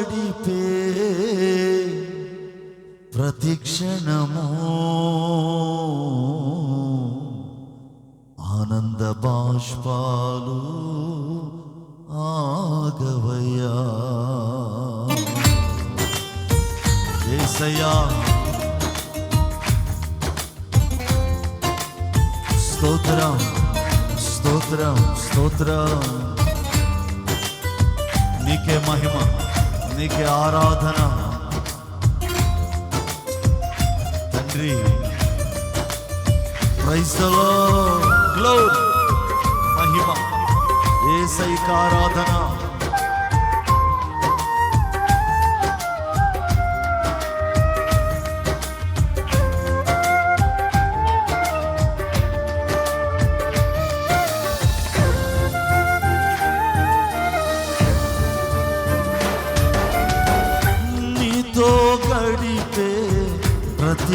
గడిపే ప్రతిక్షణము ఆనంద బాష్పాలు ఆగవయ్యా. ఏసయ్యా స్తోత్రం స్తోత్రం స్తోత్రం. నీకే మహిమ. నీకే ఆరాధన తండ్రి ప్రైజలో గ్లోరీ మహిమ ఏసైక ఆరాధన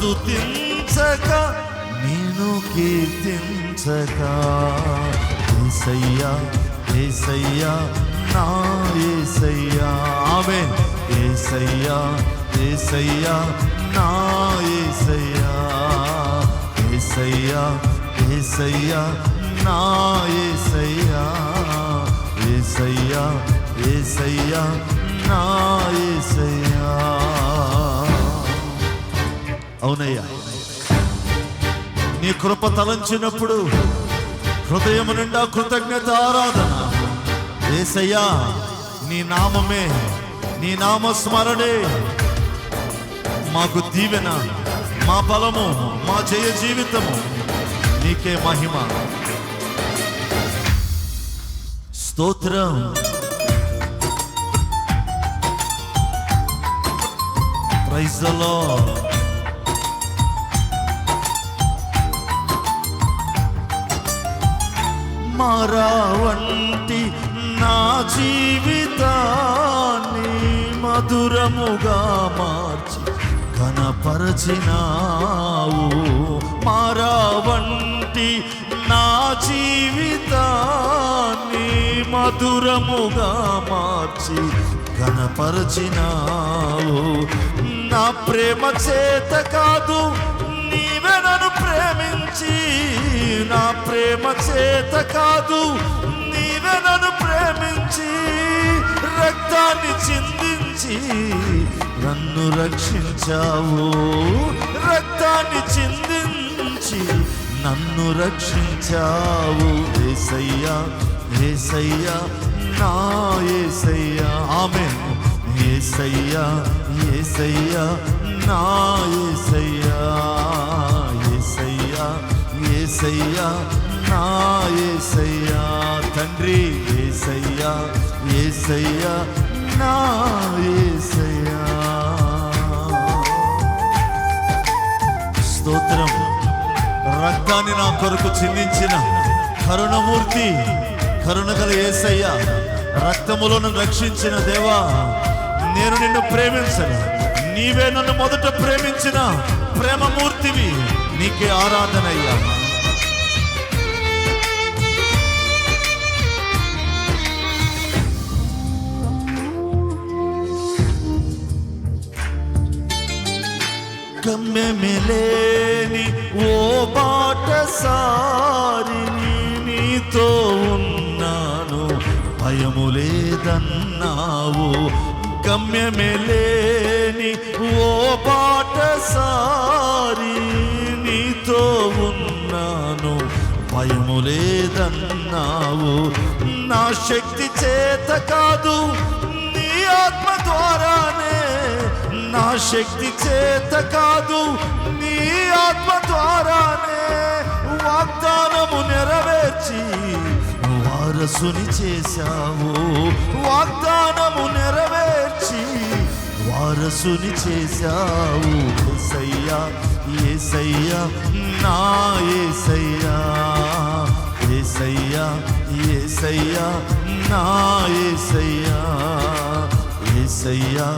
నగళమాగదు స్తుతించగా నేను కీర్తించగా ఏసయ్యా ఏసయ్యా నా ఏసయ్యా. ఆమె ఏసయ్యా ఏసయ్యా నా ఏసయ్యా. ఏసయ్యా ఏసయ్యా నా ఏసయ్యా. ఏసయ్యా ఏసయ్యా నా ఏసయ్యా. అవునయ్యా. నీ కృప తలంచినప్పుడు హృదయం నిండా కృతజ్ఞత ఆరాధన. ఏసయ్యా నీ నామమే నీ నామస్మరణే. మాకు దీవెన మా బలము మా జయ జీవితము నీకే మహిమ. స్తోత్రం. ప్రైజ్ లార్డ్ నా జీవితాన్ని మధురముగా మార్చి కనపరచినావు మరావంటి నా జీవితాన్ని మధురముగా మార్చి కనపరచినావు నా ప్రేమ చేత కాదు ప్రేమ చేత కాదు నీవే నన్ను ప్రేమించి రక్తాన్ని చిందించి నన్ను రక్షించావు. రక్తాన్ని చిందించి నన్ను రక్షించావు. ఏసయ్యా ఏసయ్యా నా ఏసయ్యా ఆమె ఏసయ్యా ఏసయ్యా నా ఏసయ్యా ఏసయ్యా ఏసయ్యా నా ఏసయ్యా తండ్రి ఏసయ్యా ఏసయ్యా నా ఏసయ్యా. స్తోత్రం. రక్తాన్ని నా కొరకు చిందించిన కరుణమూర్తి కరుణగల ఏసయ్య రక్తములను రక్షించిన దేవా నేను నిన్ను ప్రేమించను. నీవే నన్ను మొదట ప్రేమించిన ప్రేమమూర్తివి నీకే ఆరాధనయ్యా. గమ్యమిలేని ఓ బాట సారిని నీతో ఉన్నాను. భయము లేదన్నావు గమ్యమిలేని ఓ బాట సారి నీతో ఉన్నాను. భయము లేదన్నావు నా శక్తి చేత కాదు ఆత్మ ద్వారానే నా శక్తి చేత కాదు నీ ఆత్మ ద్వారానే వాగ్దానము నెరవేర్చి వారసుని చేశావు. వాగ్దానము నెరవేర్చి వారసుని చేశావు. ఏసయ్యా ఏసయ్యా నా ఏసయ్యా ఏసయ్యా ఏసయ్యా నా ఏసయ్యా. ఏసయ్యా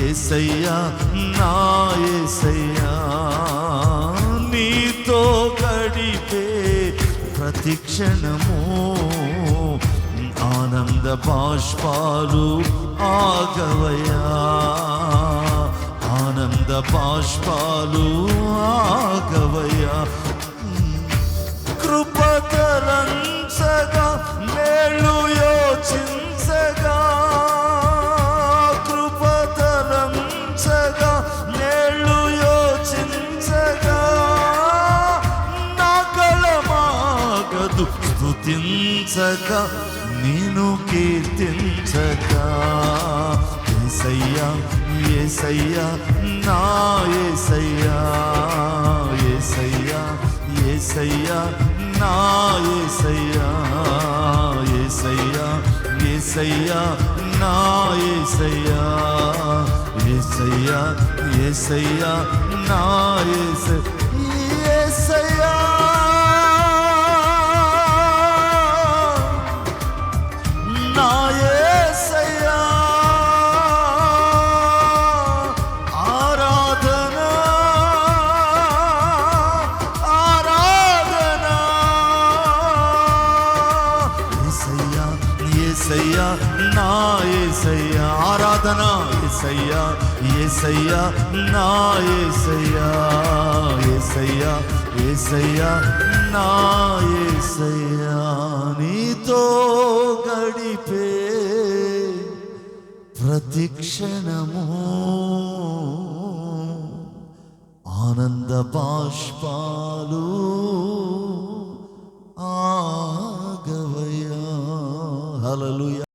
ఏసయ్యా నా ఏసయ్యా. నీతో గడిపే ప్రతి క్షణము ఆనంద బాష్పాలు ఆగవయా ఆనంద బాష్పాలు ఆగవయా కృపతరంసగా మేళుయ కీర్తించక నేను కీర్తించక. ఏసయ్యా ఏసయ్యా నా ఏసయ్యా. ఏసయ్యా ఏసయ్యా నా ఏసయ్యా. ఏసయ్యా ఏసయ్యా నా ఏసయ్యా. ఏసయ్యా ఏసయ్యా నా ఏస ఏసయ్యా. యేసయ్యా యేసయ్యా నా యేసయ్యా యేసయ్యా యేసయ్యా నా యేసయ్యా నీతో గడిపే ప్రతిక్షణము ఆనంద బాష్పాలు ఆగవయా హలలుయ